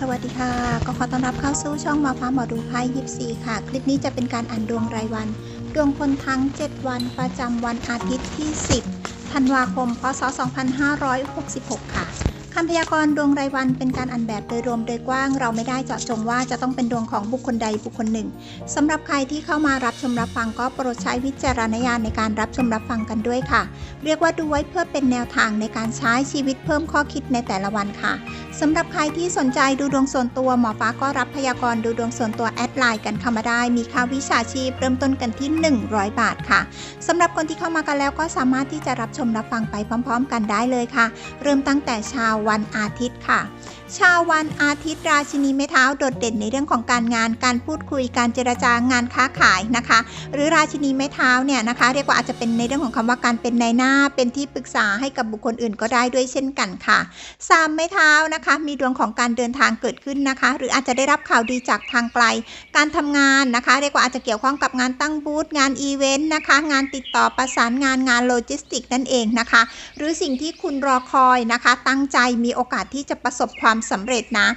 สวัสดีค่ะ ก็ขอต้อนรับเข้าสู่ช่องหมอฟ้าหมอดูไพ่ยิปซีค่ะ คลิปนี้จะเป็นการอ่านดวงรายวัน ดวงคนทั้ง 7 วันประจำวันอาทิตย์ที่ 10 ธันวาคม พศ 2566 ค่ะ คำพยากรณ์ดวงรายวันเป็นการอ่านแบบโดยรวมโดยกว้าง เราไม่ได้เจาะจงว่าจะต้องเป็นดวงของบุคคลใดบุคคลหนึ่งสำหรับใครที่เข้ามารับชมรับฟังก็โปรดใช้วิจารณญาณในการรับชมรับฟังกันด้วยค่ะ เรียกว่าดูไว้เพื่อเป็นแนวทางในการใช้ชีวิตเพิ่มข้อคิดในแต่ละวันค่ะสำหรับใครที่สนใจดูดวงส่วนตัวหมอฟ้าก็รับพยากรณ์ดูดวงส่วนตัวแอดไลน์กันเข้ามาได้ มีค่าวิชาชีพเริ่มต้นกันที่ 100 บาทค่ะสำหรับคนที่เข้ามากันแล้วก็สามารถที่จะรับชมรับฟังไปพร้อม ๆ กันได้เลยค่ะ เริ่มตั้งแต่เช้าวันอาทิตย์ค่ะชาววันอาทิตย์ราชินีไม้เท้าโดดเด่นในเรื่องของการงาน การพูดคุยการเจรจางานค้าขายนะคะ หรือราชินีไม้เท้าเนี่ยนะคะเรียกว่าอาจจะเป็นในเรื่องของคำว่าการเป็นนายหน้า เป็นที่ปรึกษาให้กับบุคคลอื่นก็ได้ด้วยเช่นกันค่ะสามไม้เท้านะคะ มีดวงของการเดินทางเกิดขึ้นนะคะ หรืออาจจะได้รับข่าวดีจากทางไกล การทำงานนะคะ เรียกว่าอาจจะเกี่ยวข้องกับงานตั้งบูธงานอีเวนต์นะคะ งานติดต่อประสานงานงานโลจิสติกนั่นเองนะคะ หรือสิ่งที่คุณรอคอยนะคะ ตั้งใจมีโอกาสที่จะประสบความสำเร็จนะ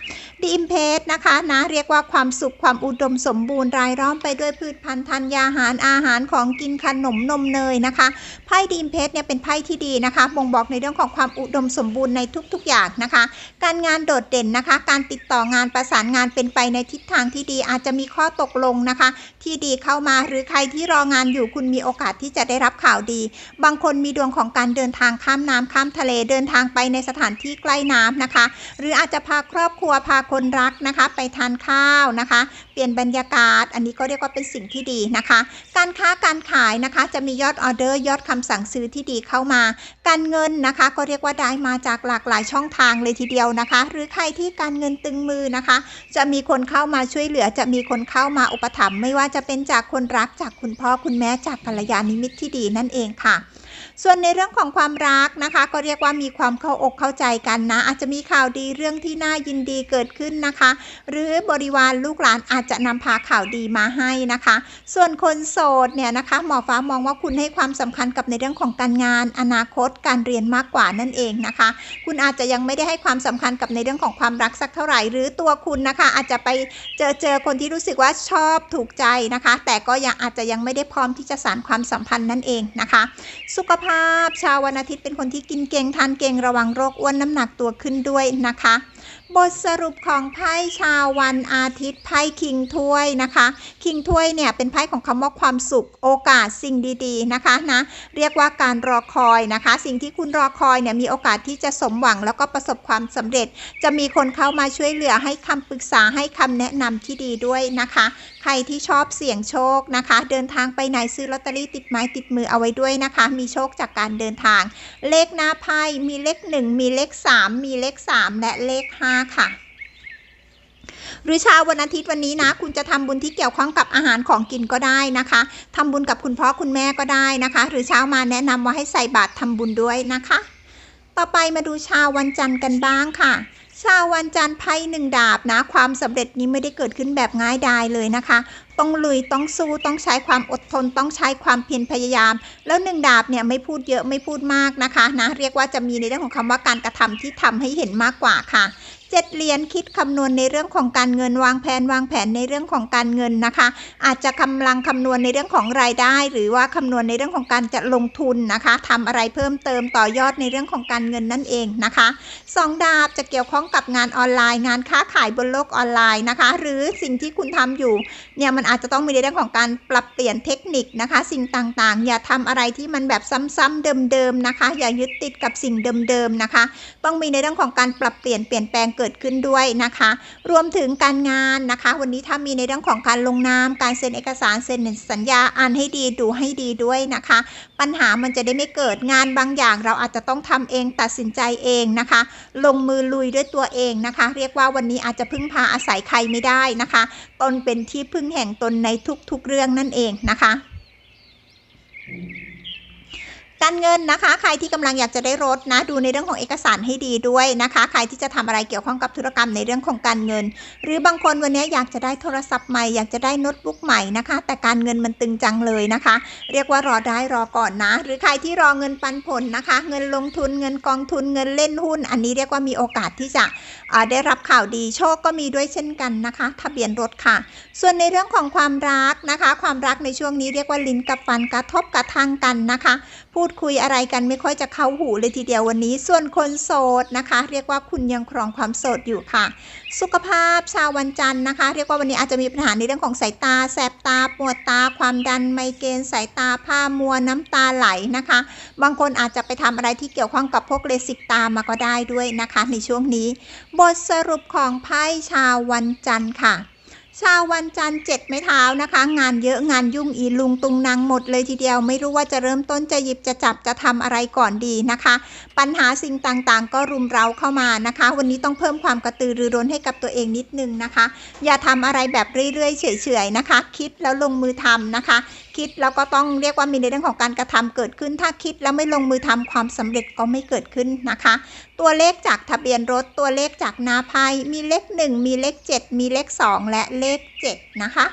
ดีอิมเพสนะคะนะเรียกว่าความสุขความอุดมสมบูรณ์รายล้อมไปด้วยพืชพันธุ์ธัญญาหารอาหารของกินขนมนมเนยนะคะไพ่ดีมเพสเนี่ยเป็นไพ่ที่ดีนะคะบ่งบอกในเรื่องของความอุดมสมบูรณ์ในทุกๆอย่างนะคะ การงานโดดเด่นนะคะ การติดต่องานประสานงานเป็นไปในทิศทางที่ดีอาจจะมีข้อตกลงนะคะ ที่ดีเข้ามาหรือใครที่รองานอยู่คุณมีโอกาสที่จะได้รับข่าวดี บางคนมีดวงของการเดินทางข้ามน้ำข้ามทะเลเดินทางไปในสถานที่ใกล้น้ำนะคะ หรืออาจจะพาครอบครัวพาคนรักนะคะ ไปทานข้าวนะคะ เปลี่ยนบรรยากาศ อันนี้ก็เรียกว่าเป็นสิ่งที่ดีนะคะ การค้าการขายนะคะ จะมียอดออเดอร์ยอดคำสั่งซื้อที่ดีเข้ามา การเงินนะคะ ก็เรียกว่าได้มาจากหลากหลายช่องทางเลยทีเดียวนะคะ หรือใครที่การเงินตึงมือนะคะ จะมีคนเข้ามาช่วยเหลือ จะมีคนเข้ามาอุปถัมภ์ไม่ว่าจะเป็นจากคนรักจากคุณพ่อคุณแม่จากภรรยานิมิตที่ดีนั่นเองค่ะ ส่วนในเรื่องของความรักนะคะ ก็เรียกว่ามีความเข้าอกเข้าใจกันนะ อาจจะมีข่าวดีเรื่องที่น่ายินดีเกิดขึ้นนะคะ หรือบริวารลูกหลานอาจจะนำพาข่าวดีมาให้นะคะ ส่วนคนโสดเนี่ยนะคะ หมอฟ้ามองว่าคุณให้ความสำคัญกับในเรื่องของการงาน อนาคตการเรียนมากกว่านั่นเองนะคะ คุณอาจจะยังไม่ได้ให้ความสำคัญกับในเรื่องของความรักสักเท่าไหร่ หรือตัวคุณนะคะ อาจจะไปเจอเจอคนที่รู้สึกว่าชอบถูกใจนะคะ แต่ก็ยังอาจจะยังไม่ได้พร้อมที่จะสานความสัมพันธ์นั่นเองนะคะ สุขภาพชาววันอาทิตย์เป็นคนที่กินเก่งทานเก่งระวังโรคอ้วนน้ำหนักตัวขึ้นด้วยนะคะ บทสรุปของไพ่ชาววันอาทิตย์ไพ่คิงถ้วยนะคะ คิงถ้วยเนี่ยเป็นไพ่ของคำว่าความสุขโอกาสสิ่งดีๆนะคะนะเรียกว่าการรอคอยนะคะ สิ่งที่คุณรอคอยเนี่ยมีโอกาสที่จะสมหวังแล้วก็ประสบความสำเร็จ จะมีคนเข้ามาช่วยเหลือให้คำปรึกษาให้คำแนะนำที่ดีด้วยนะคะ ใครที่ชอบเสี่ยงโชคนะคะ เดินทางไปไหนซื้อลอตเตอรี่ติดไม้ติดมือเอาไว้ด้วยนะคะ มีโชคจากการเดินทาง เลขหน้าไพ่มีเลข 1 มีเลข 3 มีเลข 3 และเลข5ค่ะ หรือเช้าวันอาทิตย์วันนี้นะ คุณจะทำบุญที่เกี่ยวข้องกับอาหารของกินก็ได้นะคะทำบุญกับคุณพ่อคุณแม่ก็ได้นะคะ หรือเช้ามาแนะนำว่าให้ใส่บาตรทำบุญด้วยนะคะ ต่อไปมาดูชาววันจันทร์กันบ้างค่ะชาววันจันทร์ไพ่หนึ่งดาบนะ ความสำเร็จนี้ไม่ได้เกิดขึ้นแบบง่ายดายเลยนะคะ ต้องลุยต้องสู้ต้องใช้ความอดทน ต้องใช้ความเพียรพยายาม แล้วหนึ่งดาบเนี่ยไม่พูดเยอะไม่พูดมากนะคะนะเรียกว่าจะมีในเรื่องของคำว่าการกระทำที่ทำให้เห็นมากกว่าค่ะเจ็ดเหรียญคิดคำนวณในเรื่องของการเงินวางแผนวางแผนในเรื่องของการเงินนะคะ อาจจะกำลังคำนวณในเรื่องของรายได้ หรือว่าคำนวณในเรื่องของการจะลงทุนนะคะทำอะไรเพิ่มเติมต่อยอดในเรื่องของการเงินนั่นเองนะคะสองดาบจะเกี่ยวข้องกับงานออนไลน์ งานค้าขายบนโลกออนไลน์นะคะ หรือสิ่งที่คุณทำอยู่เนี่ยมันอาจจะต้องมีในเรื่องของการปรับเปลี่ยนเทคนิคนะคะ สิ่งต่างๆ อย่าทำอะไรที่มันแบบซ้ำๆเดิมๆนะคะ อย่ายึดติดกับสิ่งเดิมๆนะคะ ต้องมีในเรื่องของการปรับเปลี่ยนเปลี่ยนแปลงเกิดขึ้นด้วยนะคะ รวมถึงการงานนะคะ วันนี้ถ้ามีในเรื่องของการลงนามการเซ็นเอกสารเซ็นสัญญาอ่านให้ดีดูให้ดีด้วยนะคะ ปัญหามันจะได้ไม่เกิดงานบางอย่าง เราอาจจะต้องทำเองตัดสินใจเองนะคะ ลงมือลุยด้วยตัวเองนะคะ เรียกว่าวันนี้อาจจะพึ่งพาอาศัยใครไม่ได้นะคะตนเป็นที่พึ่งแห่งตนในทุกๆเรื่องนั่นเองนะคะ การเงินนะคะ ใครที่กำลังอยากจะได้รถนะ ดูในเรื่องของเอกสารให้ดีด้วยนะคะ ใครที่จะทำอะไรเกี่ยวข้องกับธุรกรรมในเรื่องของการเงิน หรือบางคนวันนี้อยากจะได้โทรศัพท์ใหม่อยากจะได้โน้ตบุ๊กใหม่นะคะ แต่การเงินมันตึงจังเลยนะคะ เรียกว่ารอได้รอก่อนนะ หรือใครที่รอเงินปันผลนะคะ เงินลงทุนเงินกองทุนเงินเล่นหุ้น อันนี้เรียกว่ามีโอกาสที่จะได้รับข่าวดีโชคก็มีด้วยเช่นกันนะคะ ทะเบียนรถค่ะ ส่วนในเรื่องของความรักนะคะ ความรักในช่วงนี้เรียกว่าลิ้นกับฟันกระทบกระทั่งกันนะคะ พูดคุยอะไรกันไม่ค่อยจะเข้าหูเลยทีเดียววันนี้ ส่วนคนโสดนะคะ เรียกว่าคุณยังครองความโสดอยู่ค่ะ สุขภาพชาววันจันทร์นะคะ เรียกว่าวันนี้อาจจะมีปัญหาในเรื่องของสายตา แสบตาปวดตา ความดันไมเกรนสายตาผ้ามัวน้ำตาไหลนะคะ บางคนอาจจะไปทำอะไรที่เกี่ยวข้องกับพวกเลสิกตามาก็ได้ด้วยนะคะ ในช่วงนี้ บทสรุปของไพ่ชาววันจันทร์ค่ะ ชาววันจันทร์เจ็ดไม้เท้านะคะ งานเยอะงานยุ่งอีลุงตุงนางหมดเลยทีเดียวไม่รู้ว่าจะเริ่มต้นจะหยิบจะจับจะทำอะไรก่อนดีนะคะ ปัญหาสิ่งต่างๆ ก็รุมเร้าเข้ามานะคะ วันนี้ต้องเพิ่มความกระตือรือร้นให้กับตัวเองนิดนึงนะคะ อย่าทำอะไรแบบเรื่อยๆเฉยๆนะคะ คิดแล้วลงมือทำนะคะ คิดแล้วก็ต้องเรียกว่ามีในเรื่องของการกระทำเกิดขึ้น ถ้าคิดแล้วไม่ลงมือทำความสำเร็จก็ไม่เกิดขึ้นนะคะ ตัวเลขจากทะเบียนรถตัวเลขจากนาไพมีเลข 1 มีเลข 7 มีเลข 2 และเลข 7 นะคะ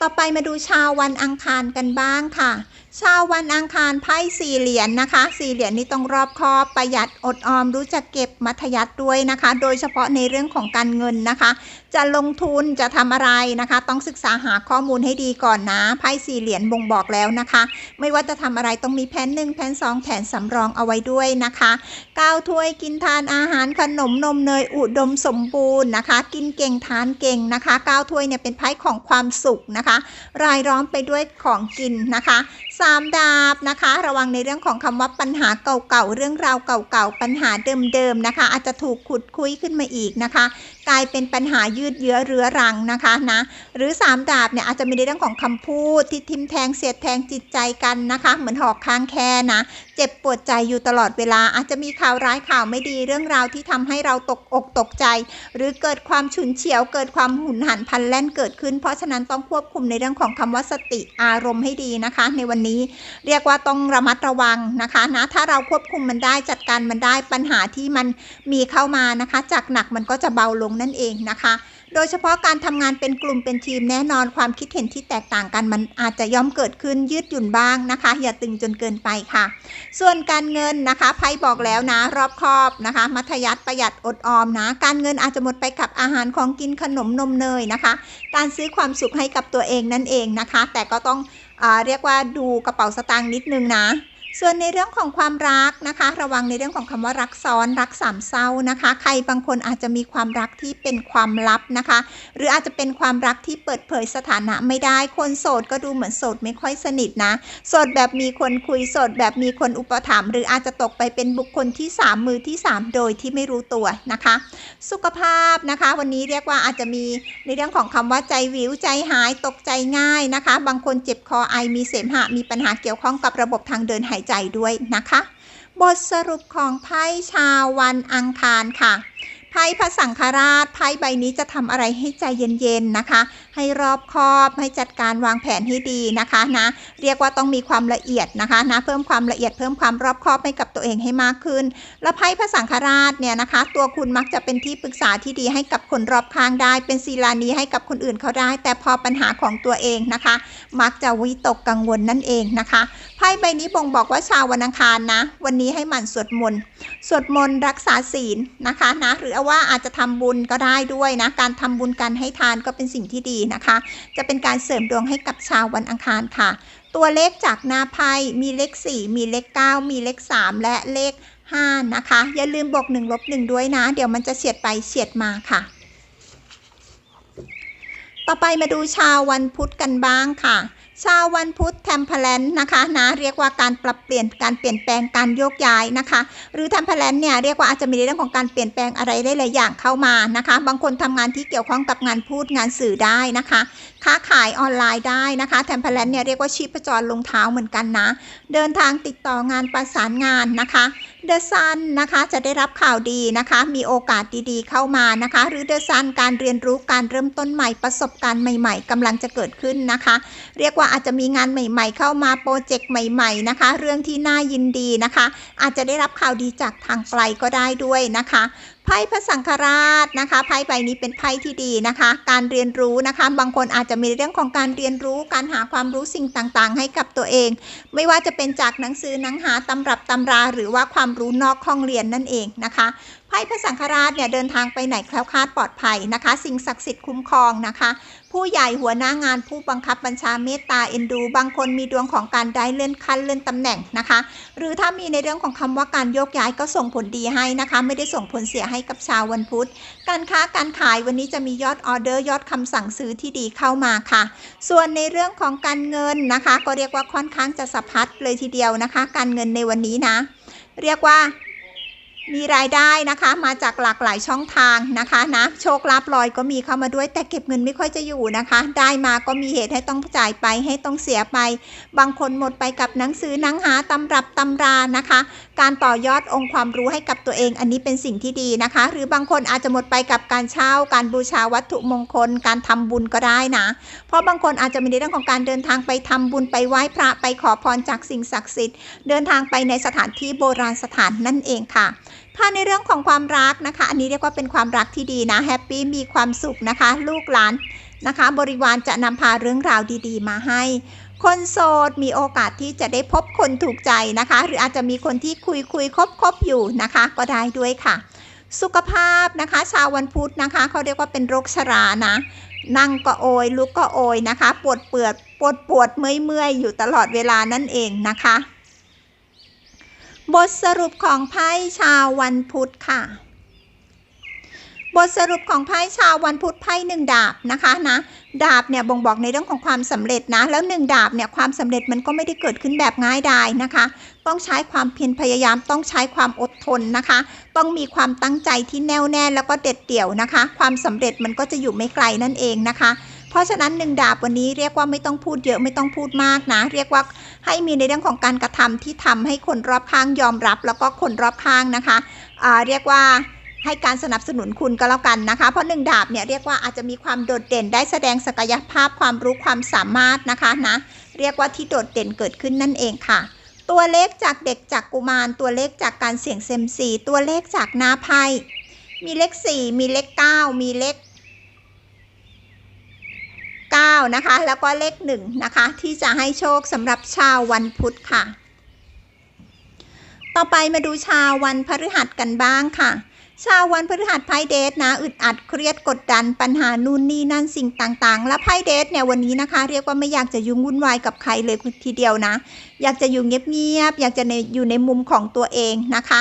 ต่อไปมาดูชาววันอังคารกันบ้างค่ะ ชาววันอังคารไพ่สี่เหรียญนะคะ สี่เหรียญนี้ต้องรอบคอบประหยัดอดออมรู้จักเก็บมัธยัติด้วยนะคะ โดยเฉพาะในเรื่องของการเงินนะคะ จะลงทุนจะทำอะไรนะคะ ต้องศึกษาหาข้อมูลให้ดีก่อนนะไพ่สี่เหรียญบ่งบอกแล้วนะคะ ไม่ว่าจะทำอะไรต้องมีแผนหนึ่งแผนสองแผนสำรองเอาไว้ด้วยนะคะก้าวถ้วยกินทานอาหารขนมนมเนยอุดมสมบูรณ์นะคะ กินเก่งทานเก่งนะคะก้าวถ้วยเนี่ยเป็นไพ่ของความสุขนะคะ รายล้อมไปด้วยของกินนะคะ สามดาบนะคะ ระวังในเรื่องของคำว่าปัญหาเก่าๆเรื่องราวเก่าๆปัญหาเดิมๆนะคะ อาจจะถูกขุดคุยขึ้นมาอีกนะคะ กลายเป็นปัญหายืดเยื้อเรื้อรังนะคะนะหรือสามดาบเนี่ยอาจจะมีในเรื่องของคำพูดที่ทิมแทงเสียดแทงจิตใจกันนะคะ เหมือนหอกค้างแค่นะ เจ็บปวดใจอยู่ตลอดเวลา อาจจะมีข่าวร้ายข่าวไม่ดีเรื่องราวที่ทำให้เราตกอกตกใจ หรือเกิดความฉุนเฉียว เกิดความหุนหันพลันแล่นเกิดขึ้น เพราะฉะนั้นต้องควบคุมในเรื่องของคำว่าสติอารมณ์ให้ดีนะคะ ในวันนี้เรียกว่าต้องระมัดระวังนะคะนะถ้าเราควบคุมมันได้จัดการมันได้ปัญหาที่มันมีเข้ามานะคะ จากหนักมันก็จะเบาลงนั่นเองนะคะ โดยเฉพาะการทำงานเป็นกลุ่มเป็นทีมแน่นอนความคิดเห็นที่แตกต่างกันมันอาจจะย่อมเกิดขึ้นยืดหยุ่นบ้างนะคะ อย่าตึงจนเกินไปค่ะ ส่วนการเงินนะคะไพ่บอกแล้วนะรอบคอบนะคะ มัธยัติประหยัดอดออมนะ การเงินอาจจะหมดไปกับอาหารของกินขนมนมเนยนะคะ การซื้อความสุขให้กับตัวเองนั่นเองนะคะ แต่ก็ต้องอเรียกว่าดูกระเป๋าสตางค์นิดนึงนะ ส่วนในเรื่องของความรักนะคะ ระวังในเรื่องของคำว่ารักซ้อนรักสามเศร้านะคะ ใครบางคนอาจจะมีความรักที่เป็นความลับนะคะ หรืออาจจะเป็นความรักที่เปิดเผยสถานะไม่ได้คนโสดก็ดูเหมือนโสดไม่ค่อยสนิทนะโสดแบบมีคนคุยโสดแบบมีคนอุปถัมภ์หรืออาจจะตกไปเป็นบุคคลที่ 3 มือที่ 3 โดยที่ไม่รู้ตัวนะคะ สุขภาพนะคะ วันนี้เรียกว่าอาจจะมีในเรื่องของคำว่าใจวิวใจหายตกใจง่ายนะคะ บางคนเจ็บคอไอมีเสมหะมีปัญหาเกี่ยวข้องกับระบบทางเดินหายใจด้วยนะคะ บทสรุปของไพ่ชาววันอังคารค่ะไพ่พระสังฆราชไพ่ใบนี้จะทำอะไรให้ใจเย็นๆนะคะ ให้รอบคอบให้จัดการวางแผนให้ดีนะคะนะเรียกว่าต้องมีความละเอียดนะคะนะเพิ่มความละเอียดเพิ่มความรอบคอบให้กับตัวเองให้มากขึ้น แล้วไพ่พระสังฆราชเนี่ยนะคะ ตัวคุณมักจะเป็นที่ปรึกษาที่ดีให้กับคนรอบข้างได้ เป็นศีลานีให้กับคนอื่นเขาได้ แต่พอปัญหาของตัวเองนะคะ มักจะวิตกกังวลนั่นเองนะคะไพ่ใบนี้บ่งบอกว่าชาววันอังคารนะ วันนี้ให้หมั่นสวดมนต์สวดมนต์รักษาศีลนะคะนะหรือว่าอาจจะทำบุญก็ได้ด้วยนะการทำบุญการให้ทานก็เป็นสิ่งที่ดีนะคะ จะเป็นการเสริมดวงให้กับชาววันอังคารค่ะ ตัวเลขจากหน้าไพ่มีเลข 4 มีเลข 9 มีเลข 3 และเลข 5 นะคะ อย่าลืมบวก1ลบ1ด้วยนะ เดี๋ยวมันจะเฉียดไปเฉียดมาค่ะ ต่อไปมาดูชาววันพุธกันบ้างค่ะ ชาววันพุธแทมเพลนนะคะนะเรียกว่าการปรับเปลี่ยนการเปลี่ยนแปลงการโยกย้ายนะคะ หรือแทมเพลนเนี่ยเรียกว่าอาจจะมีเรื่องของการเปลี่ยนแปลงอะไรได้หลายอย่างเข้ามานะคะ บางคนทำงานที่เกี่ยวข้องกับงานพูดงานสื่อได้นะคะ ค้าขายออนไลน์ได้นะคะแทมเพลนเนี่ยเรียกว่าชีพจรลงเท้าเหมือนกันนะ เดินทางติดต่องานประสานงานนะคะ เดอะซันนะคะจะได้รับข่าวดีนะคะ มีโอกาสดีๆเข้ามานะคะ หรือเดอะซันการเรียนรู้การเริ่มต้นใหม่ประสบการณ์ใหม่ ๆกำลังจะเกิดขึ้นนะคะ เรียกว่าอาจจะมีงานใหม่ ๆ เข้ามาโปรเจกต์ใหม่ ๆ นะคะ เรื่องที่น่ายินดีนะคะ อาจจะได้รับข่าวดีจากทางไกลก็ได้ด้วยนะคะ ไพ่พระสังฆราชนะคะไพ่ใบนี้เป็นไพ่ที่ดีนะคะ การเรียนรู้นะคะ บางคนอาจจะมีเรื่องของการเรียนรู้การหาความรู้สิ่งต่างๆ ให้กับตัวเอง ไม่ว่าจะเป็นจากหนังสือหนังหาตำรับตำราหรือว่าความรู้นอกห้องเรียนนั่นเองนะคะไพ่พระสังฆราชเนี่ยเดินทางไปไหนแคล้วคลาดปลอดภัยนะคะ สิ่งศักดิ์สิทธิ์คุ้มครองนะคะ ผู้ใหญ่หัวหน้างานผู้บังคับบัญชาเมตตาเอ็นดู บางคนมีดวงของการได้เลื่อนขั้นเลื่อนตำแหน่งนะคะ หรือถ้ามีในเรื่องของคำว่าการโยกย้ายก็ส่งผลดีให้นะคะ ไม่ได้ส่งผลเสียให้กับชาววันพุธ การค้าการขายวันนี้จะมียอดออเดอร์ยอดคำสั่งซื้อที่ดีเข้ามาค่ะ ส่วนในเรื่องของการเงินนะคะ ก็เรียกว่าค่อนข้างจะสะพัดเลยทีเดียวนะคะ การเงินในวันนี้นะ เรียกว่า มีรายได้นะคะ มาจากหลากหลายช่องทางนะคะนะโชคลาภลอยก็มีเข้ามาด้วยแต่เก็บเงินไม่ค่อยจะอยู่นะคะ ได้มาก็มีเหตุให้ต้องจ่ายไปให้ต้องเสียไป บางคนหมดไปกับหนังสือหนังหาตำรับตำรานะคะ การต่อยอดองค์ความรู้ให้กับตัวเอง อันนี้เป็นสิ่งที่ดีนะคะ หรือบางคนอาจจะหมดไปกับการเช่าการบูชาวัตถุมงคล การทำบุญก็ได้นะ เพราะบางคนอาจจะมีในเรื่องของการเดินทางไปทำบุญไปไหว้พระไปขอพรจากสิ่งศักดิ์สิทธิ์เดินทางไปในสถานที่โบราณสถานนั่นเองค่ะ ถ้าในเรื่องของความรักนะคะ อันนี้เรียกว่าเป็นความรักที่ดีนะแฮปปี้มีความสุขนะคะ ลูกหลานนะคะ บริวารจะนำพาเรื่องราวดีๆ มาให้ คนโสดมีโอกาสที่จะได้พบคนถูกใจนะคะ หรืออาจจะมีคนที่คุยคุยคบคบอยู่นะคะ ก็ได้ด้วยค่ะ สุขภาพนะคะ ชาววันพุธนะคะเขาเรียกว่าเป็นโรคชรานะนั่งก็โอยลุกก็โอยนะคะ ปวดเปือดปวดปวดเมื่อยเมื่อยอยู่ตลอดเวลานั่นเองนะคะ บทสรุปของไพ่ชาววันพุธค่ะ บทสรุปของไพ่ชาววันพุธไพ่หนึ่งดาบนะคะนะดาบเนี่ยบ่งบอกในเรื่องของความสำเร็จนะ แล้วหนึ่งดาบเนี่ยความสำเร็จมันก็ไม่ได้เกิดขึ้นแบบง่ายดายนะคะ ต้องใช้ความเพียรพยายามต้องใช้ความอดทนนะคะ ต้องมีความตั้งใจที่แน่วแน่แล้วก็เด็ดเดี่ยวนะคะ ความสำเร็จมันก็จะอยู่ไม่ไกลนั่นเองนะคะ เพราะฉะนั้นหนึ่งดาบวันนี้เรียกว่าไม่ต้องพูดเยอะไม่ต้องพูดมากนะ เรียกว่าให้มีในเรื่องของการกระทำที่ทำให้คนรอบข้างยอมรับ แล้วก็คนรอบข้างนะคะเรียกว่าให้การสนับสนุนคุณก็แล้วกันนะคะ เพราะหนึ่งดาบเนี่ยเรียกว่าอาจจะมีความโดดเด่นได้แสดงศักยภาพความรู้ความสามารถนะคะนะเรียกว่าที่โดดเด่นเกิดขึ้นนั่นเองค่ะ ตัวเลขจากเด็กจากกุมาร ตัวเลขจากการเสี่ยงเซมซีตัวเลขจากหน้าไพ่มีเลข 4 มีเลข 9 มีเลข 9 นะคะ แล้วก็เลข 1 นะคะ ที่จะให้โชคสำหรับชาววันพุธค่ะ ต่อไปมาดูชาววันพฤหัสกันบ้างค่ะ ชาววันพฤหัสไพ่เดทนะอึดอัดเครียดกดดันปัญหานู่นนี่นั่นสิ่งต่างๆ แล้วไพ่เดทเนี่ยวันนี้นะคะ เรียกว่าไม่อยากจะยุ่งวุ่นวายกับใครเลยทีเดียวนะ อยากจะอยู่เงียบๆอยากจะอยู่ในมุมของตัวเองนะคะ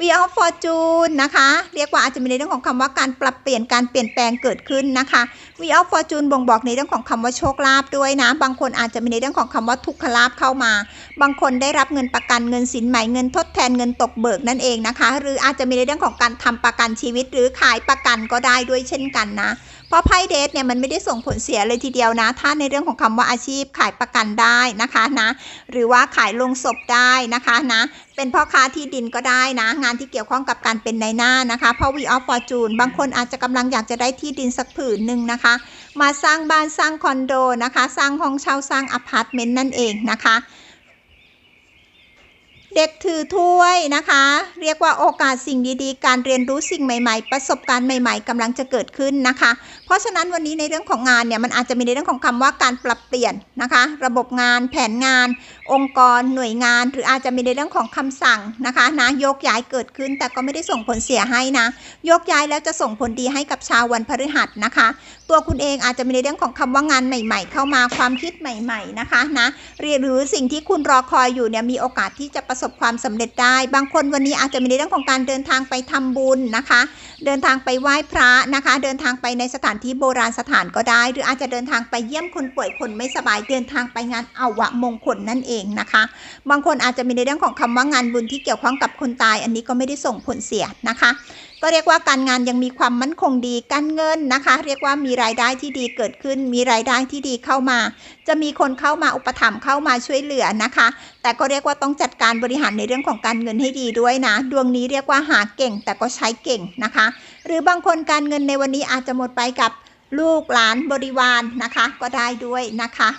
We of Fortune นะคะ เรียกว่าอาจจะมีในเรื่องของคำว่าการปรับเปลี่ยนการเปลี่ยนแปลงเกิดขึ้นนะคะ We of Fortune บ่งบอกในเรื่องของคำว่าโชคลาภด้วยนะ บางคนอาจจะมีในเรื่องของคำว่าทุกขลาภเข้ามา บางคนได้รับเงินประกันเงินสินใหม่เงินทดแทนเงินตกเบิกนั่นเองนะคะ หรืออาจจะมีในเรื่องของการทำประกันชีวิตหรือขายประกันก็ได้ด้วยเช่นกันนะ เพราะไพ่เดทเนี่ยมันไม่ได้ส่งผลเสียเลยทีเดียวนะ ถ้าในเรื่องของคำว่าอาชีพขายประกันได้นะคะนะ หรือว่าขายลงศพได้นะคะนะ เป็นพ่อค้าที่ดินก็ได้นะ งานที่เกี่ยวข้องกับการเป็นนายหน้านะคะ เพราะ We of Fortune บางคนอาจจะกำลังอยากจะได้ที่ดินสักผืนหนึ่งนะคะ มาสร้างบ้านสร้างคอนโดนะคะ สร้างห้องเช่าสร้างอพาร์ตเมนต์นั่นเองนะคะ เด็กถือถ้วยนะคะ เรียกว่าโอกาสสิ่งดีๆ การเรียนรู้สิ่งใหม่ๆ ประสบการณ์ใหม่ๆกำลังจะเกิดขึ้นนะคะ เพราะฉะนั้นวันนี้ในเรื่องของงานเนี่ยมันอาจจะมีในเรื่องของคำว่าการปรับเปลี่ยนนะคะ ระบบงาน แผนงาน องค์กร หน่วยงาน หรืออาจจะมีในเรื่องของคำสั่งนะคะนะโยกย้ายเกิดขึ้น แต่ก็ไม่ได้ส่งผลเสียให้นะโยกย้ายแล้วจะส่งผลดีให้กับชาววันพฤหัสนะคะ ตัวคุณเองอาจจะมีในเรื่องของคำว่างานใหม่ ๆ เข้ามาความคิดใหม่ ๆนะคะนะหรือสิ่งที่คุณรอคอยอยู่เนี่ยมีโอกาสที่จะประสบความสำเร็จได้ บางคนวันนี้อาจจะมีในเรื่องของการเดินทางไปทำบุญนะคะ เดินทางไปไหว้พระนะคะ เดินทางไปในสถานที่โบราณสถานก็ได้ หรืออาจจะเดินทางไปเยี่ยมคนป่วยคนไม่สบายเดินทางไปงานอาวะมงคลนั่นเองนะคะ บางคนอาจจะมีในเรื่องของคำว่างานบุญที่เกี่ยวข้องกับคนตาย อันนี้ก็ไม่ได้ส่งผลเสียนะคะ ก็เรียกว่าการงานยังมีความมั่นคงดีการเงินนะคะ เรียกว่ามีรายได้ที่ดีเกิดขึ้น มีรายได้ที่ดีเข้ามา จะมีคนเข้ามาอุปถัมภ์เข้ามาช่วยเหลือนะคะ แต่ก็เรียกว่าต้องจัดการบริหารในเรื่องของการเงินให้ดีด้วยนะ ดวงนี้เรียกว่าหาเก่ง แต่ก็ใช้เก่งนะคะ หรือบางคนการเงินในวันนี้อาจจะหมดไปกับลูกหลานบริวารนนะคะ ก็ได้ด้วยนะคะ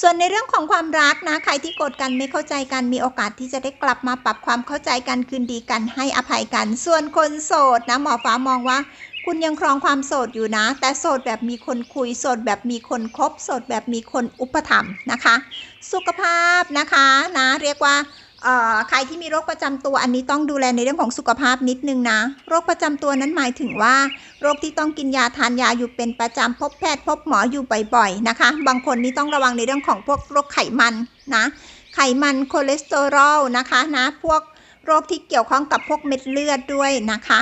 ส่วนในเรื่องของความรักนะใครที่โกรธกันไม่เข้าใจกันมีโอกาสที่จะได้กลับมาปรับความเข้าใจกันคืนดีกันให้อภัยกัน ส่วนคนโสดนะหมอฟ้ามองว่า คุณยังครองความโสดอยู่นะ แต่โสดแบบมีคนคุยโสดแบบมีคนคบโสดแบบมีคนอุปถัมภ์นะคะ สุขภาพนะคะนะเรียกว่า ใครที่มีโรคประจำตัวอันนี้ต้องดูแลในเรื่องของสุขภาพนิดนึงนะ โรคประจำตัวนั้นหมายถึงว่า โรคที่ต้องกินยาทานยาอยู่เป็นประจำพบแพทย์พบหมออยู่บ่อยๆนะคะ บางคนนี่ต้องระวังในเรื่องของพวกโรคไขมันนะ ไขมันคอเลสเตอรอลนะคะนะ พวกโรคที่เกี่ยวข้องกับพวกเม็ดเลือดด้วยนะคะ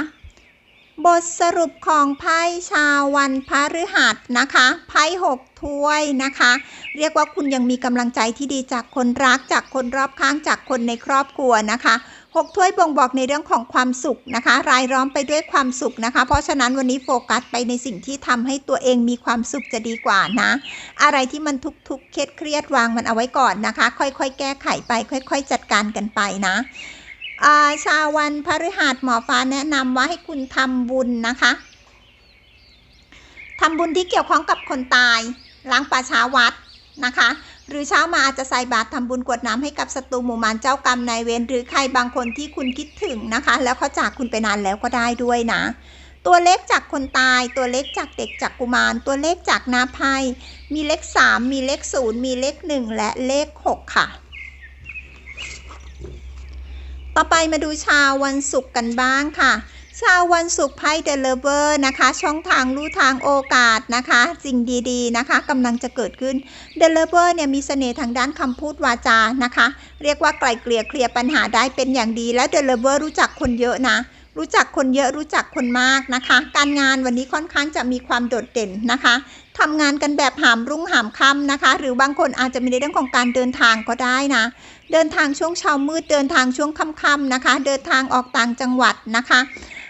บทสรุปของไพ่ชาววันพฤหัสนะคะไพ่หกถ้วยนะคะ เรียกว่าคุณยังมีกำลังใจที่ดีจากคนรักจากคนรอบข้างจากคนในครอบครัวนะคะหกถ้วยบ่งบอกในเรื่องของความสุขนะคะ รายล้อมไปด้วยความสุขนะคะ เพราะฉะนั้นวันนี้โฟกัสไปในสิ่งที่ทำให้ตัวเองมีความสุขจะดีกว่านะ อะไรที่มันทุกข์ๆเครียดเครียดวางมันเอาไว้ก่อนนะคะ ค่อยๆ แก้ไขไป ค่อย ๆ จัดการกันไปนะ ชาววันพฤหัสหมอฟ้าแนะนำว่าให้คุณทำบุญนะคะทำบุญที่เกี่ยวข้องกับคนตายล้างป่าช้าวัดนะคะ หรือเช้ามาอาจจะใส่บาตรทำบุญกวดน้ำให้กับศัตรูหมู่มารเจ้ากรรมนายเวรหรือใครบางคนที่คุณคิดถึงนะคะ แล้วเขาจากคุณไปนานแล้วก็ได้ด้วยนะ ตัวเลขจากคนตาย ตัวเลขจากเด็กจากกุมาร ตัวเลขจากนาไพ่มีเลข 3 มีเลข 0 มีเลข 1 และเลข 6 ค่ะ ต่อไปมาดูชาววันศุกร์กันบ้างค่ะ ชาววันศุกร์ไพ่เดลเวอร์นะคะ ช่องทางรู้ทางโอกาสนะคะสิ่งดีๆนะคะกำลังจะเกิดขึ้นเดลเวอร์เนี่ยมีเสน่ห์ทางด้านคำพูดวาจานะคะ เรียกว่าไกลเกลี่ยเคลียร์ปัญหาได้เป็นอย่างดี และเดลเวอร์รู้จักคนเยอะนะรู้จักคนเยอะรู้จักคนมากนะคะ การงานวันนี้ค่อนข้างจะมีความโดดเด่นนะคะทำงานกันแบบหามรุ่งหามค่ำนะคะ หรือบางคนอาจจะมีในเรื่องของการเดินทางก็ได้นะ เดินทางช่วงเช้ามืดเดินทางช่วงค่ำๆนะคะ เดินทางออกต่างจังหวัดนะคะ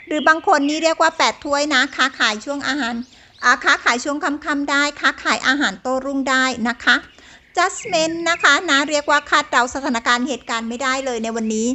หรือบางคนนี่เรียกว่า8ถ้วยนะค้าขายช่วงอาหารค้าขายช่วงค่ำๆได้ค้าขายอาหารโตรุ่งได้นะคะ judgment นะคะนะเรียกว่าคาดเดาสถานการณ์เหตุการณ์ไม่ได้เลยในวันนี้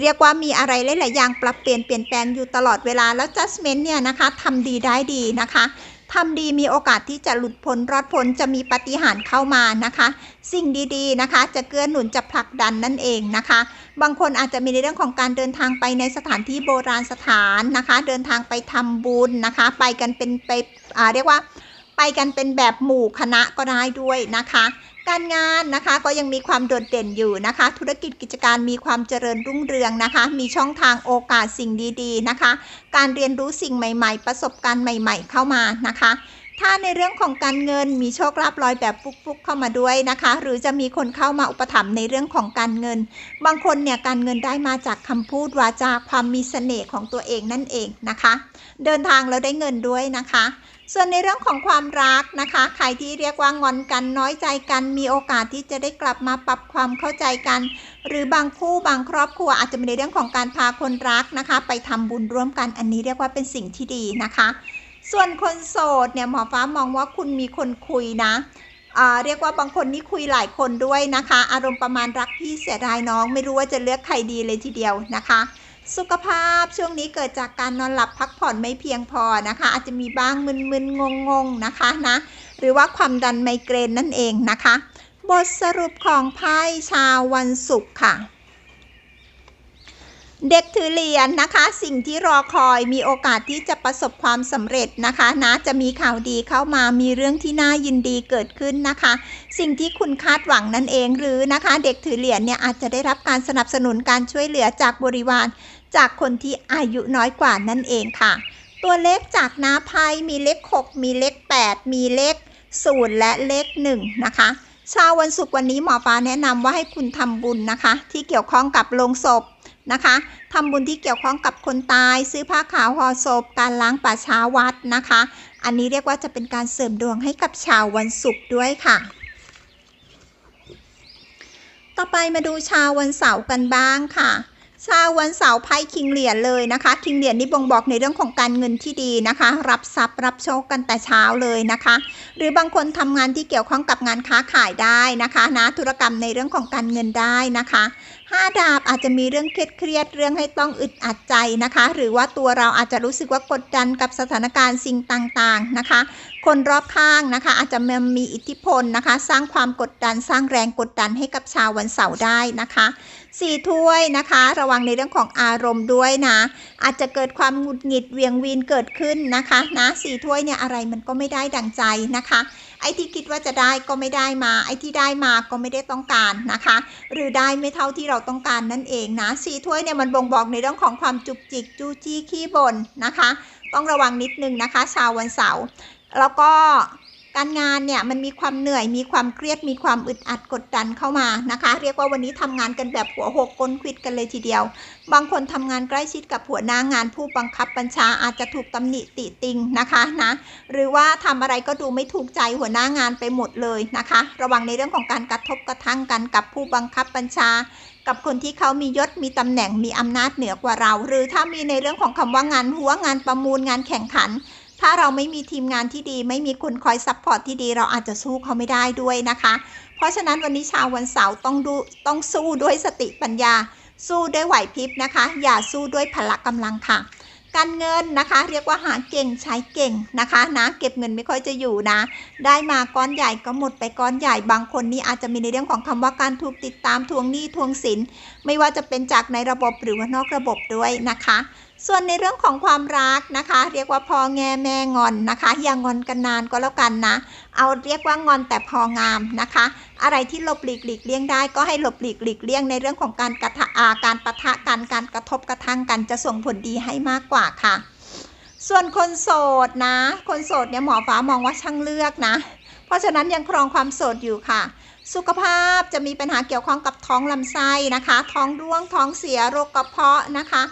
เรียกว่ามีอะไรหลายๆอย่างปรับเปลี่ยนเปลี่ยนแปลงอยู่ตลอดเวลาแล้ว judgment เนี่ยนะคะทำดีได้ดีนะคะ ทำดีมีโอกาสที่จะหลุดพ้นรอดพ้นจะมีปฏิหารเข้ามานะคะ สิ่งดีๆนะคะ จะเกื้อหนุนจะผลักดันนั่นเองนะคะ บางคนอาจจะมีในเรื่องของการเดินทางไปในสถานที่โบราณสถานนะคะ เดินทางไปทำบุญนะคะ ไปกันเป็นไปเรียกว่าไปกันเป็นแบบหมู่คณะก็ได้ด้วยนะคะ การงานนะคะก็ยังมีความโดดเด่นอยู่นะคะ ธุรกิจกิจการมีความเจริญรุ่งเรืองนะคะ มีช่องทางโอกาสสิ่งดีๆนะคะ การเรียนรู้สิ่งใหม่ ๆ ประสบการณ์ใหม่ ๆ เข้ามานะคะถ้าในเรื่องของการเงินมีโชคลาภลอยแบบฟุกๆเข้ามาด้วยนะคะ หรือจะมีคนเข้ามาอุปถัมภ์ในเรื่องของการเงิน บางคนเนี่ยการเงินได้มาจากคำพูดวาจาความมีเสน่ห์ของตัวเองนั่นเองนะคะ เดินทางแล้วได้เงินด้วยนะคะ ส่วนในเรื่องของความรักนะคะ ใครที่เรียกว่างอนกันน้อยใจกัน มีโอกาสที่จะได้กลับมาปรับความเข้าใจกัน หรือบางคู่บางครอบครัวอาจจะมีในเรื่องของการพาคนรักนะคะ ไปทำบุญร่วมกันอันนี้เรียกว่าเป็นสิ่งที่ดีนะคะ ส่วนคนโสดเนี่ยหมอฟ้ามองว่าคุณมีคนคุยนะเรียกว่าบางคนนี่คุยหลายคนด้วยนะคะ อารมณ์ประมาณรักพี่เสียดายน้อง ไม่รู้ว่าจะเลือกใครดีเลยทีเดียวนะคะ สุขภาพช่วงนี้เกิดจากการนอนหลับพักผ่อนไม่เพียงพอนะคะ อาจจะมีบ้างมึนๆงงๆนะคะนะหรือว่าความดันไมเกรนนั่นเองนะคะ บทสรุปของไพ่ชาววันศุกร์ค่ะ เด็กถือเหรียญนะคะ สิ่งที่รอคอยมีโอกาสที่จะประสบความสำเร็จนะคะนะจะมีข่าวดีเข้ามามีเรื่องที่น่ายินดีเกิดขึ้นนะคะ สิ่งที่คุณคาดหวังนั่นเองหรือนะคะ เด็กถือเหรียญเนี่ยอาจจะได้รับการสนับสนุนการช่วยเหลือจากบริวาร จากคนที่อายุน้อยกว่านั่นเองค่ะ ตัวเลขจากน้าไพ่มีเลข 6 มีเลข 8 มีเลข 0 และเลข 1 นะคะชาววันศุกร์วันนี้หมอฟ้าแนะนำว่าให้คุณทำบุญนะคะ ที่เกี่ยวข้องกับโลงศพ นะคะทำบุญที่เกี่ยวข้องกับคนตาย ซื้อผ้าขาวห่อศพ การล้างป่าช้าวัดนะคะ อันนี้เรียกว่าจะเป็นการเสริมดวงให้กับชาววันศุกร์ด้วยค่ะ ต่อไปมาดูชาววันเสาร์กันบ้างค่ะ ชาววันเสาร์ไพ่คิงเหรียญเลยนะคะ คิงเหรียญนี่บ่งบอกในเรื่องของการเงินที่ดีนะคะ รับทรัพย์รับโชคกันแต่เช้าเลยนะคะ หรือบางคนทำงานที่เกี่ยวข้องกับงานค้าขายได้นะคะนะธุรกรรมในเรื่องของการเงินได้นะคะห้าดาบอาจจะมีเรื่องเครียดเครียดเรื่องให้ต้องอึดอัดใจนะคะ หรือว่าตัวเราอาจจะรู้สึกว่ากดดันกับสถานการณ์สิ่งต่างๆนะคะ คนรอบข้างนะคะ อาจจะมีอิทธิพลนะคะ สร้างความกดดันสร้างแรงกดดันให้กับชาววันเสาร์ได้นะคะ สี่ถ้วยนะคะ ระวังในเรื่องของอารมณ์ด้วยนะ อาจจะเกิดความหงุดหงิดเวียงวีนเกิดขึ้นนะคะนะสี่ถ้วยเนี่ยอะไรมันก็ไม่ได้ดังใจนะคะ ไอ้ที่คิดว่าจะได้ก็ไม่ได้มา ไอ้ที่ได้มาก็ไม่ได้ต้องการนะคะ หรือได้ไม่เท่าที่เราต้องการนั่นเองนะสี่ถ้วยเนี่ยมันบ่งบอกในเรื่องของความจุกจิกจู้จี้ขี้บ่นนะคะ ต้องระวังนิดนึงนะคะ ชาววันเสาร์แล้วก็ การงานเนี่ยมันมีความเหนื่อยมีความเครียดมีความอึดอัดกดดันเข้ามานะคะ เรียกว่าวันนี้ทำงานกันแบบหัวหกก้นควิดกันเลยทีเดียว บางคนทำงานใกล้ชิดกับหัวหน้างานผู้บังคับบัญชาอาจจะถูกตำหนิติติงนะคะนะหรือว่าทำอะไรก็ดูไม่ถูกใจหัวหน้างานไปหมดเลยนะคะ ระวังในเรื่องของการกระทบกระทั่งกันกับผู้บังคับบัญชากับคนที่เขามียศมีตำแหน่งมีอำนาจเหนือกว่าเรา หรือถ้ามีในเรื่องของคำว่างานหัวงานประมูลงานแข่งขัน ถ้าเราไม่มีทีมงานที่ดี ไม่มีคนคอยซัพพอร์ตที่ดี เราอาจจะสู้เขาไม่ได้ด้วยนะคะ เพราะฉะนั้นวันนี้ชาววันเสาร์ต้องดูต้องสู้ด้วยสติปัญญา สู้ด้วยไหวพริบนะคะ อย่าสู้ด้วยพละกำลังค่ะ การเงินนะคะ เรียกว่าหาเก่งใช้เก่งนะคะนะเก็บเงินไม่ค่อยจะอยู่นะ ได้มาก้อนใหญ่ก็หมดไปก้อนใหญ่บางคนนี่อาจจะมีในเรื่องของคำว่าการถูกติดตามทวงหนี้ทวงสินไม่ว่าจะเป็นจากในระบบหรือว่านอกระบบด้วยนะคะ ส่วนในเรื่องของความรักนะคะ เรียกว่าพอแงแม่งอนนะคะ อย่างอนกันนานก็แล้วกันนะ เอาเรียกว่างอนแต่พองามนะคะ อะไรที่หลบหลีกหลีกเลี่ยงได้ก็ให้หลบหลีกหลีกเลี่ยงในเรื่องของการกระทะอาการปะทะกันการกระทบกระทั่งกันจะส่งผลดีให้มากกว่าค่ะ ส่วนคนโสดนะ คนโสดเนี่ยหมอฟ้ามองว่าช่างเลือกนะ เพราะฉะนั้นยังครองความโสดอยู่ค่ะสุขภาพจะมีปัญหาเกี่ยวข้องกับท้องลำไส้นะคะ ท้องร่วงท้องเสียโรคกระเพาะนะคะ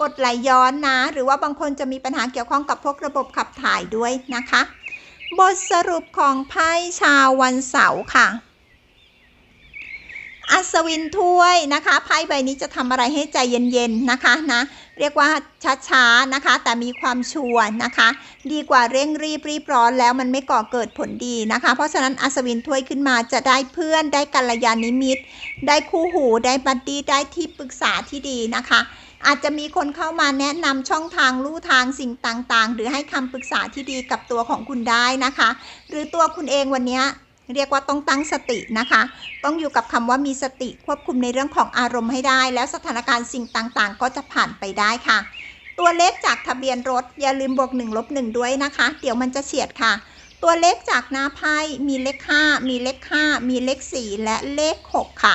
กดไหลย้อนนะ หรือว่าบางคนจะมีปัญหาเกี่ยวข้องกับพวกระบบขับถ่ายด้วยนะคะ บทสรุปของไพ่ชาววันเสาร์ค่ะ อัศวินถ้วยนะคะไพ่ใบนี้จะทำอะไรให้ใจเย็นๆนะคะนะเรียกว่าช้าๆนะคะ แต่มีความชัวร์นะคะ ดีกว่าเร่งรีบรีบร้อนแล้วมันไม่ก่อเกิดผลดีนะคะ เพราะฉะนั้นอัศวินถ้วยขึ้นมาจะได้เพื่อนได้กัลยาณมิตร ได้คู่หูได้บัดดี้ได้ที่ปรึกษาที่ดีนะคะ อาจจะมีคนเข้ามาแนะนำช่องทางลู่ทางสิ่งต่างๆ หรือให้คำปรึกษาที่ดีกับตัวของคุณได้นะคะ หรือตัวคุณเองวันนี้เรียกว่าต้องตั้งสตินะคะ ต้องอยู่กับคำว่ามีสติควบคุมในเรื่องของอารมณ์ให้ได้ แล้วสถานการณ์สิ่งต่างๆ ก็จะผ่านไปได้ค่ะ ตัวเลขจากทะเบียนรถอย่าลืมบวก1ลบ1ด้วยนะคะ เดี๋ยวมันจะเฉียดค่ะ ตัวเลขจากหน้าไพ่มีเลข 5 มีเลข 5 มีเลข 4 และเลข 6 ค่ะ